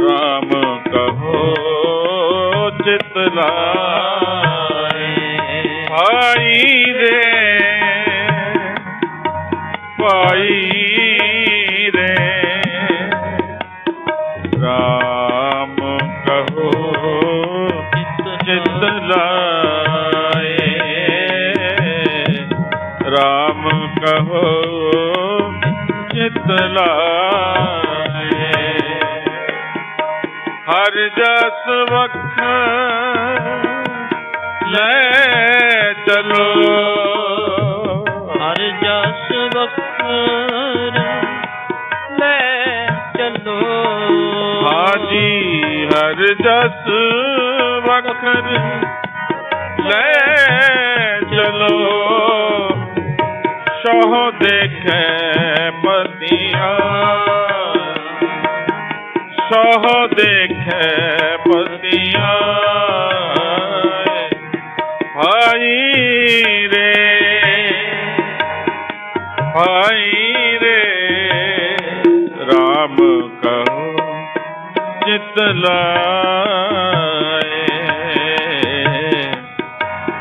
ਰਾਮ ਕਹੋ, ਚਿਤ ਲਾਏ ਭਾਈ ਰੇ ਭਾਈ ਰੇ। ਰਾਮ ਕਹੋ, ਚਿਤ ਲਾਏ ਰਾਮ ਕਹੋ, ਚਿਤ ਲਾਏ ਹਰ ਜਸ ਵਖ ਲੈ ਚਲੋ। ਹਰ ਜਸ ਵਖਰ ਲੈ ਚੱਲੋ। ਹਾਜੀ ਹਰ ਜਸ ਵਖਰ ਲੈ ਚਲੋ। ਸੋਹ ਦੇਖੈ ਪਤੀਆਂ ਸੋਹ ਦੇਖੈ ਪਤੀਆਂ ਭਾਈ ਰੇ ਭਾਈ ਰੇ, ਰਾਮ ਕਹੋ ਚਿਤ ਲਾਏ।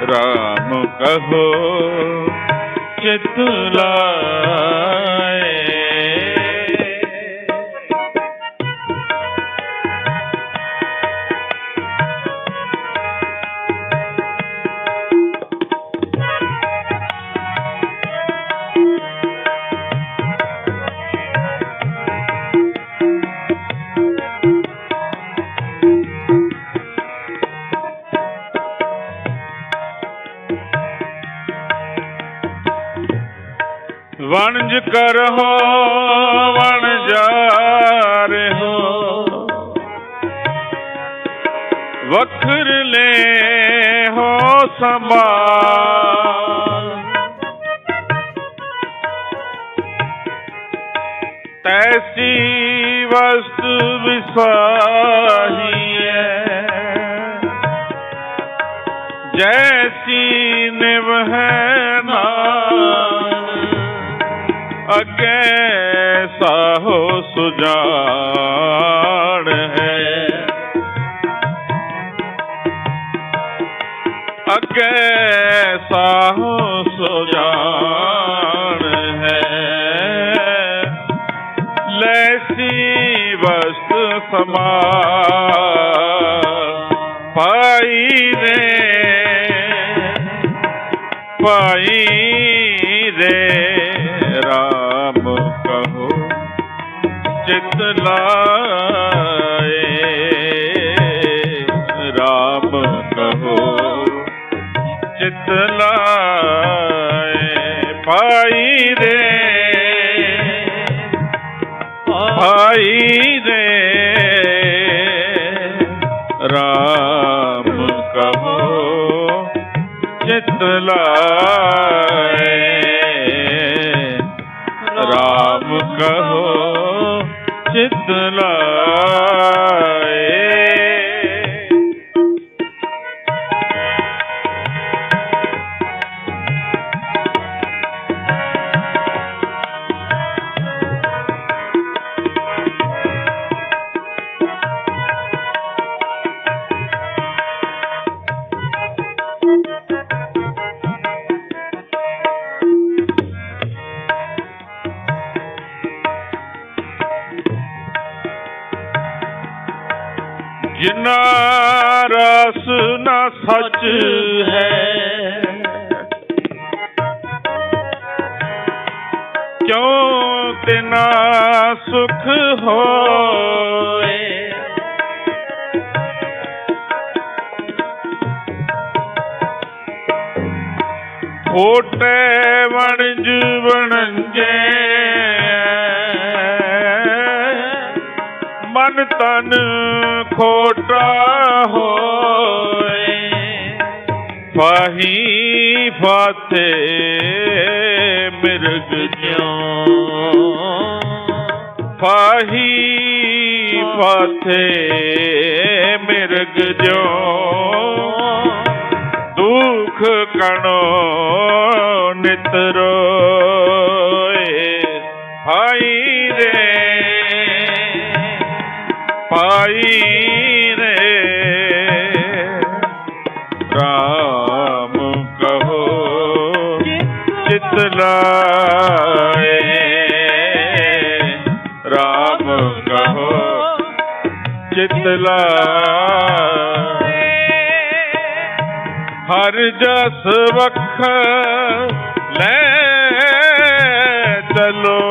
ਰਾਮ ਕਹੋ ਚਿਤ ਲਾਏ। ਵਣਜ ਕਰਹੁ ਵਣ ਜਾ ਰਹੋ। ਵਖਰ ਲੈ ਹੋ ਸੰਭਾਲ। ਤੈਸੀ ਵਸਤ ਵਿਸਾਹੀਐ। ਜੈਸੀ ਨਿਵ ਹੈ ਅਗੇ ਸਾਹੋ ਸੁਜਾਨ ਹੈ? ਅਗੇ ਸਾਹੋ ਸੁਜਾਨ ਹੈ? ਲੈਸੀ ਵਸਤ ਸਮਾਨ ਪਾਈ ਨੇ ਪਾਈ ਚਿਤ ਲਾਏ। ਰਾਮ ਕਹੋ, ਚਿਤ ਲਾਏ ਪਾਈ ਰੇ ਭਾਈ ਰੇ ਰਾਮ ਕਹੋ, ਚਿਤ ਲਾਏ। ਰਾਮ ਕਹੋ ਚਿਤ ਜਿਨਾ ਰਸ ਨਾ ਸੱਚ ਹੈ। ਕਿਉਂ ਤਿਨਾ ਸੁਖ ਹੋਏ? ਓਟੇ ਵਣਜ ਵਣਜੇ। ਮਨ ਤਨ ਖੋਟਾ ਹੋਏ। ਫਾਹੀ ਫਾਤੇ ਮਿਰਗ ਜਿਉ। ਫਾਹੀ ਫਾਤੇ ਮਿਰਗ ਜਿਉ। ਦੁਖ ਕਣੋ ਨਿਤਰੋਏ ਹਾਈ ਰੇ ਰੇ। ਰਾਮ ਕਹੋ, ਚਿਤ ਲਾਏ। ਰਾਮ ਕਹੋ, ਚਿਤ ਲਾਏ। ਹਰ ਜਸ ਵਖ ਲੈ ਚਲੋ।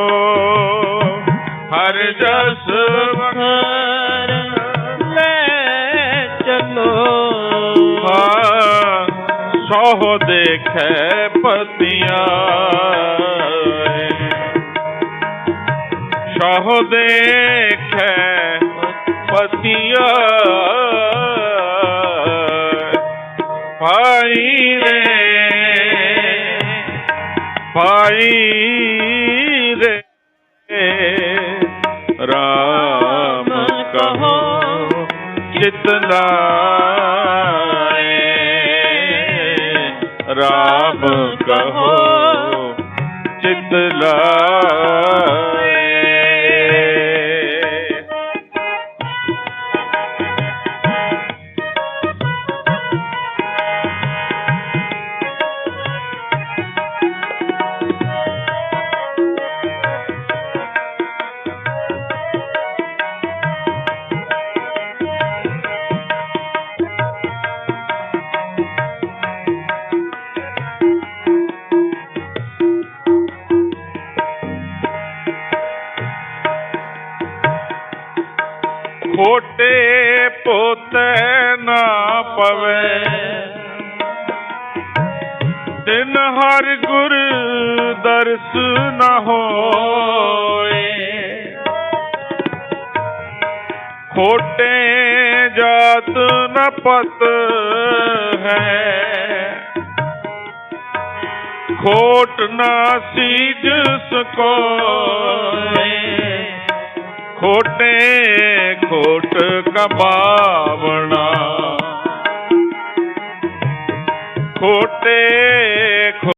ਹਰ ਜਸ ਸੋਹ ਦੇਖੈ ਪਤੀਆਂ। ਸੋਹ ਦੇਖੈ ਪਤੀਆਂ। ਭਾਈ ਰੇ ਭਾਈ ਰੇ ਰਾਮ ਕਹੋ ਚਿਤ ਰਾਮ ਕਹੋ ਚਿਤ ਲਾਏ ਖੋਟੇ ਪੋਤੇ ਨਾ ਪਵੇ। ਦਿਨ ਹਰ ਗੁਰ ਦਰਸ ਨਾ ਹੋਏ। ਖੋਟੇ ਜਾਤ ਨ ਪਤ ਹੈ। ਖੋਟ ਨਾ ਸੀਜ ਸਕੋਏ ਖੋਟੇ ਖੋਟ ਕਮਾਵਣਾ ਖੋਟੇ